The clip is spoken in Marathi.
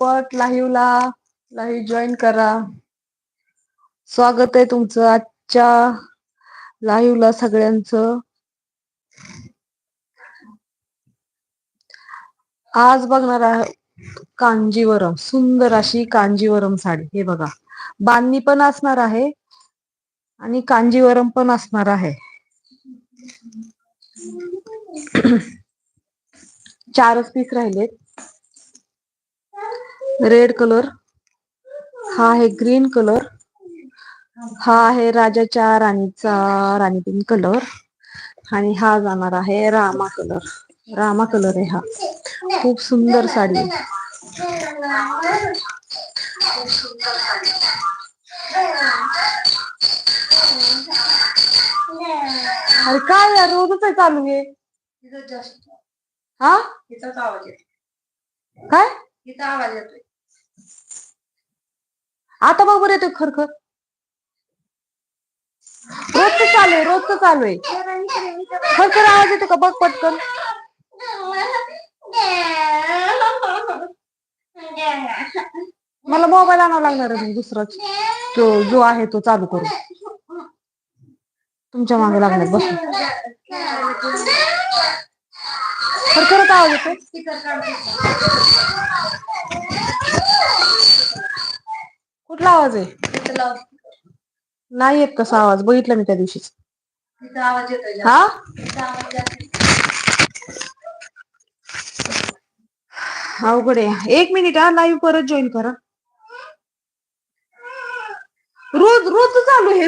पटापट लाईव्हला लाईव्ह जॉईन करा. स्वागत आहे तुमचं आजच्या लाईव्हला सगळ्यांचं. आज बघणार आहे कांजीवरम. सुंदर अशी कांजीवरम साडी. हे बघा. बांधणी पण असणार आहे आणि कांजीवरम पण असणार आहे. चारच पीस राहिलेत. रेड कलर हा आहे ग्रीन कलर हा आहे राजाच्या राणीचा राणी पिंक कलर आणि हा जाणार आहे रामा कलर रामा कलर आहे हा. खूप सुंदर साडी. अरे काय यार रोजच आहे चालू आहे हा? काय? तिचा आवाज येतोय. आता बरोबर येतोय खरखर. रोजच चालू आहे रोजच चालू आहे. खरखर आवाज येतो का? बघ पटकन. मला मोबाईल आणावा लागणार आहे दुसराच. तो जो आहे तो चालू करू. तुमच्या मागे लागणार बस. खरखरच आवाज येतो कुठला आवाज आहे? नाही येत कसा आवाज. बघितला मी त्या दिवशीच. हा? अवघड आहे. एक मिनिट हा लाईव्ह परत जॉईन करा. रोज रोज चालू आहे.